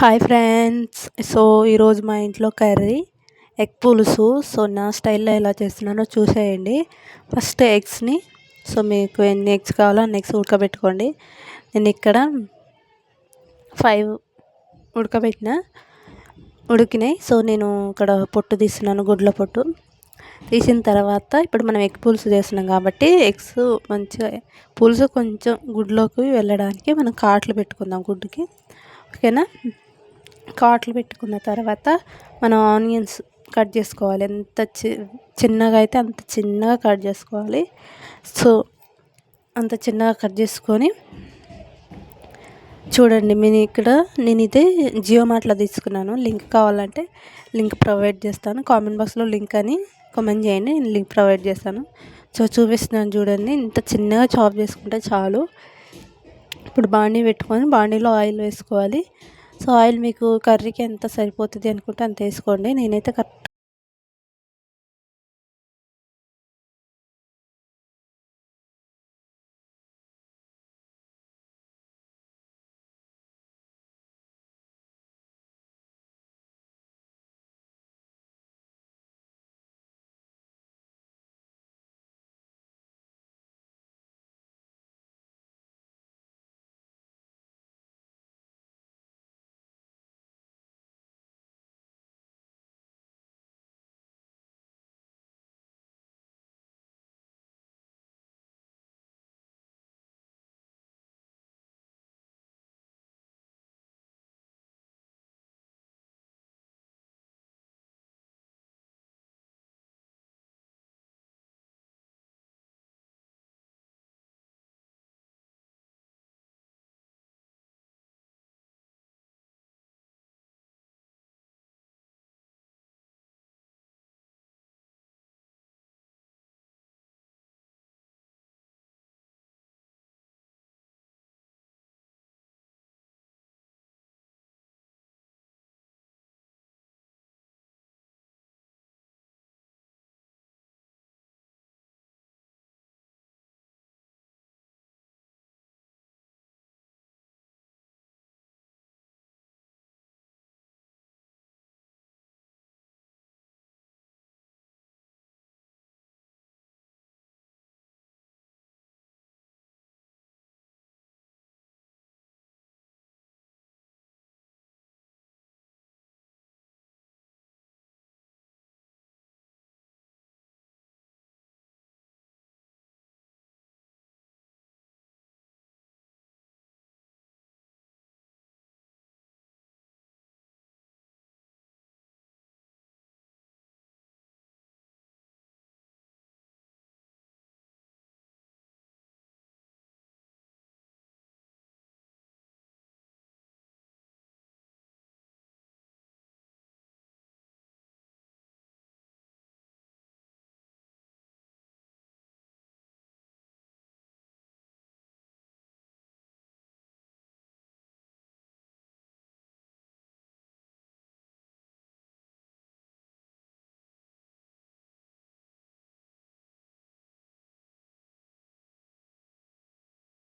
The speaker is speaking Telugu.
హాయ్ ఫ్రెండ్స్ సో ఈరోజు మా ఇంట్లో కర్రీ ఎగ్ పులుసు. సో నా స్టైల్లో ఎలా చేస్తున్నానో చూసేయండి. ఫస్ట్ ఎగ్స్ని సో మీకు ఎన్ని ఎగ్స్ కావాలో అన్ని ఎగ్స్ ఉడకబెట్టుకోండి. నేను ఇక్కడ ఫైవ్ ఉడకబెట్టిన ఉడికినాయి. సో నేను ఇక్కడ పొట్టు తీస్తున్నాను గుడ్ల పొట్టు. తీసిన తర్వాత ఇప్పుడు మనం ఎగ్ పులుసు చేస్తున్నాం కాబట్టి ఎగ్స్ మంచిగా పులుసు కొంచెం గుడ్లోకి వెళ్ళడానికి మనం కాట్లు పెట్టుకుందాం గుడ్డుకి. ఓకేనా? కాట్లు పెట్టుకున్న తర్వాత మనం ఆనియన్స్ కట్ చేసుకోవాలి. ఎంత చి చిన్నగా అయితే అంత చిన్నగా కట్ చేసుకోవాలి. సో అంత చిన్నగా కట్ చేసుకొని చూడండి నేను ఇక్కడ నేను ఇదే జియో మార్ట్లో తీసుకున్నాను. లింక్ కావాలంటే లింక్ ప్రొవైడ్ చేస్తాను. కామెంట్ బాక్స్లో లింక్ అని కామెంట్ చేయండి. నేను లింక్ ప్రొవైడ్ చేస్తాను. సో చూపిస్తున్నాను చూడండి. ఇంత చిన్నగా చాప్ చేసుకుంటే చాలు. ఇప్పుడు బాండీ పెట్టుకొని బాండీలో ఆయిల్ వేసుకోవాలి. సో ఆయిల్ మీకు కర్రీకి ఎంత సరిపోతుంది అనుకుంటే అంత వేసుకోండి. నేనైతే కరెక్ట్